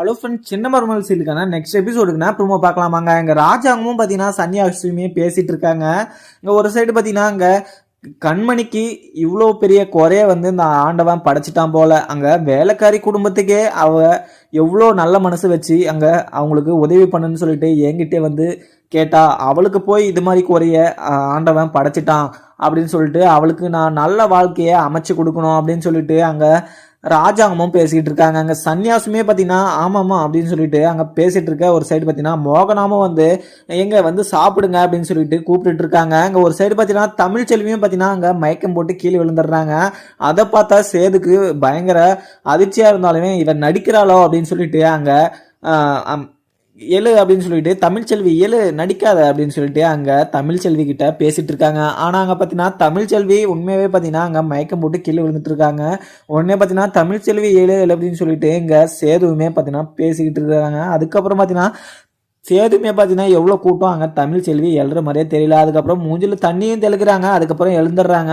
Hello friend சின்ன மருமல் சீலுக்கான next எபிசோடுக்குனா promo பார்க்கலாமாங்க. இங்கே ராஜாங்கமும் பார்த்தீங்கன்னா சன்னியாசியுமே பேசிகிட்டு இருக்காங்க இங்கே ஒரு சைடு பார்த்தீங்கன்னா இங்கே கண்மணிக்கு இவ்வளோ பெரிய குறைய வந்து இந்த ஆண்டவன் படைச்சிட்டான் போல. அங்கே வேலைக்காரி குடும்பத்துக்கே அவ எவ்வளோ நல்ல மனசு வச்சு அங்கே அவங்களுக்கு உதவி பண்ணுன்னு சொல்லிட்டு என்கிட்டே வந்து கேட்டா அவளுக்கு போய் இது மாதிரி குறைய ஆண்டவன் படைச்சிட்டான். அப்படின்னு சொல்லிட்டு அவளுக்கு நான் நல்ல வாழ்க்கையை அமைச்சு கொடுக்கணும். அப்படின்னு சொல்லிட்டு அங்கே ராஜாங்கமும் பேசிக்கிட்டு இருக்காங்க. அங்கே சன்னியாசுமே பார்த்தீங்கன்னா ஆமாம்மா அப்படின்னு சொல்லிட்டு அங்கே பேசிகிட்டு இருக்க ஒரு சைடு பார்த்தீங்கன்னா மோகனாமும் வந்து எங்கே வந்து சாப்பிடுங்க அப்படின்னு சொல்லிட்டு கூப்பிட்டு இருக்காங்க. அங்கே ஒரு சைடு பார்த்தீங்கன்னா தமிழ் செல்வியும் பார்த்தீங்கன்னா அங்கே மயக்கம் போட்டு கீழே விழுந்துடுறாங்க. அதை பார்த்தா சேதுக்கு பயங்கர அதிர்ச்சியாக இருந்தாலுமே இவன் நடிக்கிறாளோ அப்படின்னு சொல்லிட்டு அங்கே எழு அப்படின்னு சொல்லிட்டு தமிழ்ச்செல்வி எழு நடிக்காத அப்படின்னு சொல்லிட்டு அங்கே தமிழ்ச்செல்வி கிட்ட பேசிட்டு இருக்காங்க. ஆனால் அங்கே பார்த்தீங்கன்னா தமிழ்ச்செல்வி உண்மையாகவே பார்த்தீங்கன்னா அங்கே மயக்கம் போட்டு கீழே விழுந்துட்டு இருக்காங்க. உடனே பார்த்தீங்கன்னா தமிழ்ச்செல்வி ஏழு ஏழு அப்படின்னு சொல்லிட்டு இங்கே சேதுவுமே பார்த்தீங்கன்னா பேசிக்கிட்டு இருக்காங்க. அதுக்கப்புறம் பார்த்தீங்கன்னா சேதுமே பார்த்தீங்கன்னா எவ்வளோ கூட்டம்? அங்கே தமிழ் செல்வி எழுற மாதிரியே தெரியல. அதுக்கப்புறம் மூஞ்சில் தண்ணியும் தெளிக்கிறாங்க. அதுக்கப்புறம் எழுந்துடுறாங்க.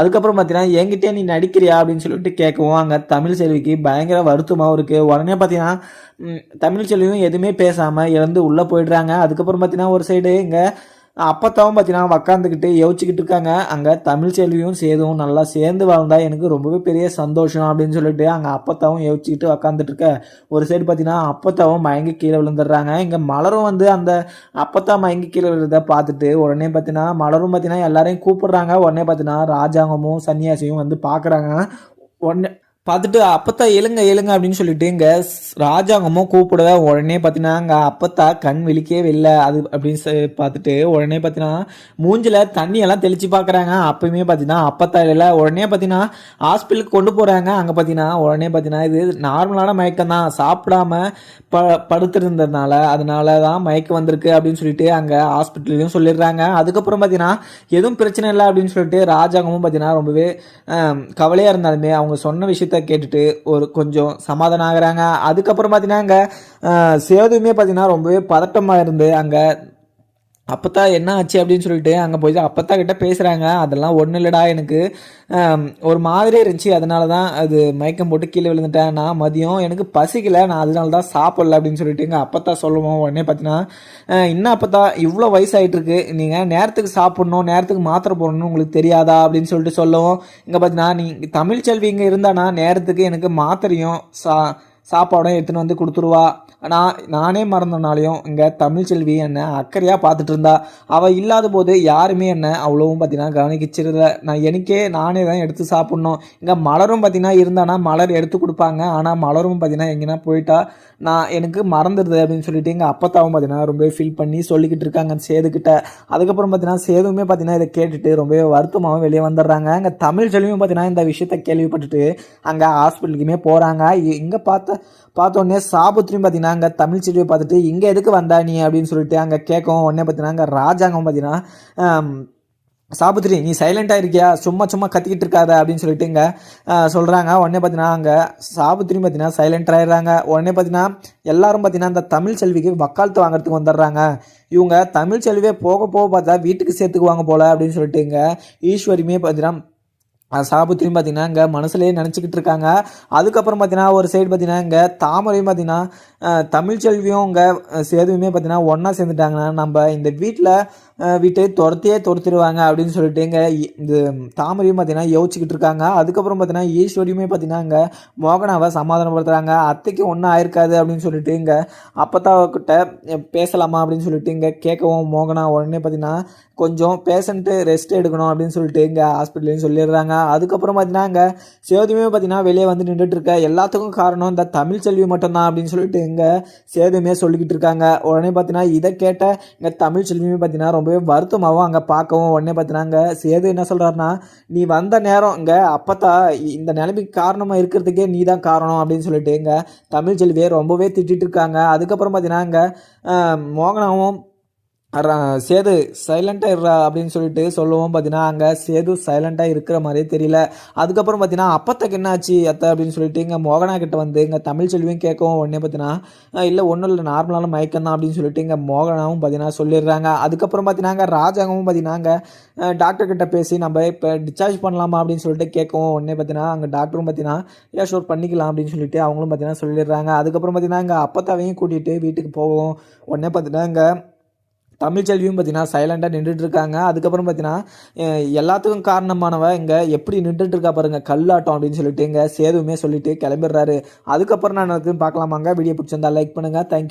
அதுக்கப்புறம் பார்த்தீங்கன்னா என்கிட்டே நீ நடிக்கிறியா? அப்படின்னு சொல்லிட்டு கேட்கவும் அங்கே தமிழ் செல்விக்கு பயங்கர வருத்தமாகவும் இருக்குது உடனே பார்த்தீங்கன்னா தமிழ் செல்வியும் எதுவுமே பேசாமல் எழுந்து உள்ளே போயிடுறாங்க. அதுக்கப்புறம் பார்த்தீங்கன்னா ஒரு சைடு இங்கே அப்பத்தாவும் பார்த்தீங்கன்னா உக்காந்துக்கிட்டு யோசிச்சுக்கிட்டு இருக்காங்க. அங்கே தமிழ் செல்வியும் சேதுவும் நல்லா சேர்ந்து வாழ்ந்தா எனக்கு ரொம்பவே பெரிய சந்தோஷம் அப்படின்னு சொல்லிட்டு அங்கே அப்பத்தாவும் யோசிச்சுக்கிட்டு உக்காந்துட்டு இருக்க. ஒரு சைடு பார்த்தீங்கன்னா அப்பத்தாவும் மயங்கி கீழே விழுந்துடுறாங்க. இங்கே மலரும் வந்து அந்த அப்பத்தா மயங்கி கீழே விழுறத பார்த்துட்டு உடனே பார்த்தீங்கன்னா மலரும் பார்த்தீங்கன்னா எல்லாரையும் கூப்பிடுறாங்க. உடனே பார்த்தீங்கன்னா ராஜாங்கமும் சன்னியாசியும் வந்து பார்க்குறாங்க உடனே பார்த்துட்டு அப்பத்தா எழுங்க எழுங்க அப்படின்னு சொல்லிட்டு இங்கே ராஜாங்கமும் கூப்பிட உடனே பார்த்தீங்கன்னா அங்கே அப்பத்தா கண் விழிக்கவே இல்லை. அது அப்படின்னு சொல்லி பார்த்துட்டு உடனே பார்த்தீங்கன்னா மூஞ்சில் தண்ணியெல்லாம் தெளிச்சு பார்க்குறாங்க அப்பயுமே பார்த்தீங்கன்னா அப்பத்தா இல்லை. உடனே பார்த்தீங்கன்னா ஹாஸ்பிட்டலுக்கு கொண்டு போகிறாங்க அங்கே பார்த்தீங்கன்னா உடனே பார்த்தீங்கன்னா இது நார்மலான மயக்கம் தான். சாப்பிடாம ப படுத்திருந்ததுனால அதனால தான் மயக்கம் வந்திருக்கு அப்படின்னு சொல்லிட்டு அங்கே ஹாஸ்பிட்டல்லையும் சொல்லிடுறாங்க. அதுக்கப்புறம் பார்த்தீங்கன்னா எதுவும் பிரச்சனை இல்லை அப்படின்னு சொல்லிட்டு ராஜாங்கமும் பார்த்தீங்கன்னா ரொம்பவே கவலையாக இருந்தாலுமே அவங்க சொன்ன விஷயத்த கேட்டுட்டு ஒரு கொஞ்சம் சமாதானம் ஆகிறாங்க. அதுக்கப்புறம் பார்த்தீங்கன்னா அங்கே சேதுமே பார்த்தீங்கன்னா ரொம்பவே பதட்டமாக இருந்து அங்கே அப்பத்தா என்ன ஆச்சு அப்படின்னு சொல்லிட்டு அங்கே போய் அப்பத்தா கிட்ட பேசுகிறாங்க அதெல்லாம் ஒன்றும் இல்லைடா எனக்கு. ஒரு மாதிரி இருந்துச்சு. அதனால தான் அது மயக்கம் போட்டு கீழே விழுந்துட்டேன். நான் மதியம் எனக்கு பசிக்கல. நான் அதனால தான் சாப்பிடல அப்படின்னு சொல்லிட்டு எங்கள் அப்பத்தா சொல்லுவோம். உடனே பார்த்தீங்கன்னா இன்னும் அப்பத்தா இவ்வளோ வயசாகிட்டுருக்கு நீங்கள் நேரத்துக்கு சாப்பிட்ணும் நேரத்துக்கு மாத்திரை போடணும்னு உங்களுக்கு தெரியாதா அப்படின்னு சொல்லிட்டு சொல்லவும். இங்கே பார்த்தீங்கன்னா நீ தமிழ் செல்வி இங்கே இருந்தானா? நேரத்துக்கு எனக்கு மாத்திரையும் சா சாப்பாடும் எடுத்துன்னு வந்து கொடுத்துருவா. நான் நானே மறந்தனாலையும் இங்கே தமிழ் செல்வி என்னை அக்கறையாக பார்த்துட்டு இருந்தா. அவள் இல்லாத போது யாருமே என்னை அவ்வளோவும் பார்த்தீங்கன்னா கவனிக்கிச்சிருந்த நான் எனக்கே நானே தான் எடுத்து சாப்பிட்ணும். இங்கே மலரும் பார்த்தீங்கன்னா இருந்தானா மலர் எடுத்து கொடுப்பாங்க. ஆனால் மலரும் பார்த்தீங்கன்னா எங்கேனா போயிட்டா நான் எனக்கு மறந்துடுது அப்படின்னு சொல்லிட்டு எங்கள் அப்பத்தாவும் பார்த்தீங்கன்னா ரொம்பவே ஃபீல் பண்ணி சொல்லிக்கிட்டு இருக்காங்க சேதுக்கிட்ட அதுக்கப்புறம் பார்த்தீங்கன்னா சேதுவுமே பார்த்தீங்கன்னா இதை கேட்டுட்டு ரொம்பவே வருத்தமாகவும் வெளியே வந்துடுறாங்க. அங்கே தமிழ் செல்வியும் பார்த்தீங்கன்னா இந்த விஷயத்த கேள்விப்பட்டுட்டு அங்கே ஹாஸ்பிட்டலுக்குமே போகிறாங்க இங்கே பார்த்த பார்த்தோன்னே சாபுத்திரியும் பார்த்தீங்கன்னா அங்கே தமிழ் செல்வியை பார்த்துட்டு இங்கே எதுக்கு வந்தா நீ? அப்படின்னு சொல்லிட்டு அங்கே கேட்கும் உடனே பார்த்தீங்கன்னா அங்கே ராஜாங்கம் பார்த்தீங்கன்னா சாபுத்திரி நீ சைலண்ட்டாக இருக்கியா? சும்மா சும்மா கத்திக்கிட்டு இருக்காத அப்படின்னு சொல்லிட்டு இங்கே சொல்கிறாங்க உடனே பார்த்தீங்கன்னா அங்கே சாபுத்திரியும் பார்த்தீங்கன்னா சைலண்ட் ஆயிடுறாங்க. உடனே பார்த்தீங்கன்னா எல்லாரும் பார்த்தீங்கன்னா அந்த தமிழ் செல்விக்கு வக்காலத்து வாங்குறதுக்கு வந்துடுறாங்க. இவங்க தமிழ் செல்வியே போக போக பார்த்தா வீட்டுக்கு சேர்த்துக்குவாங்க போல் அப்படின்னு சொல்லிட்டு இங்கே ஈஸ்வரியுமே பார்த்தீங்கன்னா சாபுத்திரியும் பார்த்தீங்கன்னா இங்கே மனசுலேயே நினச்சிக்கிட்டு இருக்காங்க. அதுக்கப்புறம் பார்த்தீங்கன்னா ஒரு சைடு பார்த்தீங்கன்னா இங்கே தாமரையும் பார்த்தீங்கன்னா தமிழ்ச்செல்வியும் இங்கே சேதுவுமே பார்த்தீங்கன்னா ஒன்றா சேர்ந்துட்டாங்கன்னா நம்ம இந்த வீட்டில் வீட்டை துரத்தியே துரத்திடுவாங்க அப்படின்னு சொல்லிட்டு இங்கே இந்த தாமரையும் பார்த்தீங்கன்னா யோசிச்சுக்கிட்டு இருக்காங்க. அதுக்கப்புறம் பார்த்தீங்கன்னா ஈஸ்வரியுமே பார்த்தீங்கன்னா இங்கே மோகனாவை சமாதானப்படுத்துகிறாங்க அத்தைக்கு ஒன்றும் ஆயிருக்காது அப்படின்னு சொல்லிட்டு இங்கே அப்பத்தாக்கிட்ட பேசலாமா அப்படின்னு சொல்லிட்டு இங்கே கேட்கவும் மோகனா உடனே பார்த்தீங்கன்னா கொஞ்சம் பேஷண்ட்டு ரெஸ்ட் எடுக்கணும் அப்படின்னு சொல்லிட்டு இங்கே ஹாஸ்பிட்டல்லையும் சொல்லிடுறாங்க. அதுக்கப்புறம் பார்த்தீங்கன்னா இங்கே சேதுமே பார்த்தீங்கன்னா வெளியே வந்து நின்றுட்டு இருக்க எல்லாத்துக்கும் காரணம் இந்த தமிழ் செல்வி மட்டும்தான் அப்படின்னு சொல்லிட்டு இங்கே சேதுமே சொல்லிக்கிட்டு இருக்காங்க. உடனே பார்த்தீங்கன்னா இதை கேட்ட இங்கே தமிழ் செல்வியுமே பார்த்தீங்கன்னா ரொம்பவே வருத்தமாகவும் அங்கே பார்க்கவும் உடனே பார்த்தீங்கன்னா இங்கே சேது என்ன சொல்கிறாருன்னா நீ வந்த நேரம் இங்கே அப்பத்தா இந்த நிலைமைக்கு காரணமாக இருக்கிறதுக்கே நீ தான் காரணம் அப்படின்னு சொல்லிட்டு இங்கே தமிழ் செல்வியை ரொம்பவே திட்டிட்டு இருக்காங்க. அதுக்கப்புறம் பார்த்தீங்கன்னா இங்கே மோகனாவும் சேது சைலண்டாக இருறா அப்படின்னு சொல்லிட்டு சொல்லுவோம் பார்த்தீங்கன்னா அங்கே சேது சைலண்டாக இருக்கிற மாதிரியே தெரியல. அதுக்கப்புறம் பார்த்தீங்கன்னா அப்பத்தக்கு என்னாச்சு அத்தை அப்படின்னு சொல்லிட்டு இங்கே மோகனா கிட்ட வந்து இங்கே தமிழ் செல்வியும் கேட்கவும் உடனே பார்த்தீங்கன்னா இல்லை ஒன்றும் இல்லை நார்மலான மயக்கம் தான் அப்படின்னு சொல்லிட்டு இங்கே மோகனாவும் பார்த்தீங்கன்னா சொல்லிடுறாங்க. அதுக்கப்புறம் பார்த்தீங்கன்னா அங்கே ராஜாங்கவும் பார்த்தீங்கன்னா அங்கே டாக்டர் கிட்ட பேசி நம்ம இப்போ டிஸ்சார்ஜ் பண்ணலாமா? அப்படின்னு சொல்லிட்டு கேட்கவும் உடனே பார்த்தீங்கன்னா அங்கே டாக்டரும் பார்த்தீங்கன்னா ஏ ஷோர் பண்ணிக்கலாம் அப்படின்னு சொல்லிட்டு அவங்களும் பார்த்தீங்கன்னா சொல்லிடுறாங்க. அதுக்கப்புறம் பார்த்தீங்கன்னா இங்கே அப்பத்தாவையும் கூட்டிகிட்டு வீட்டுக்கு போவோம் உடனே பார்த்தீங்கன்னா இங்கே தமிழ்ச்செல்வியும் பார்த்தீங்கன்னா சைலண்டாக நின்றுட்டு இருக்காங்க அதுக்கப்புறம் பார்த்தீங்கன்னா எல்லாத்துக்கும் காரணமானவ இங்கே எப்படி நின்றுட்டு இருக்கா பாருங்கள் கல்லாட்டம் அப்படின்னு சொல்லிட்டு இங்கே சேதுவுமே சொல்லிட்டு கிளம்பிடுறாரு. அதுக்கப்புறம் நான் வந்து பார்க்கலாமாங்க? வீடியோ பிடிச்சிருந்தா லைக் பண்ணுங்கள் தேங்க்யூ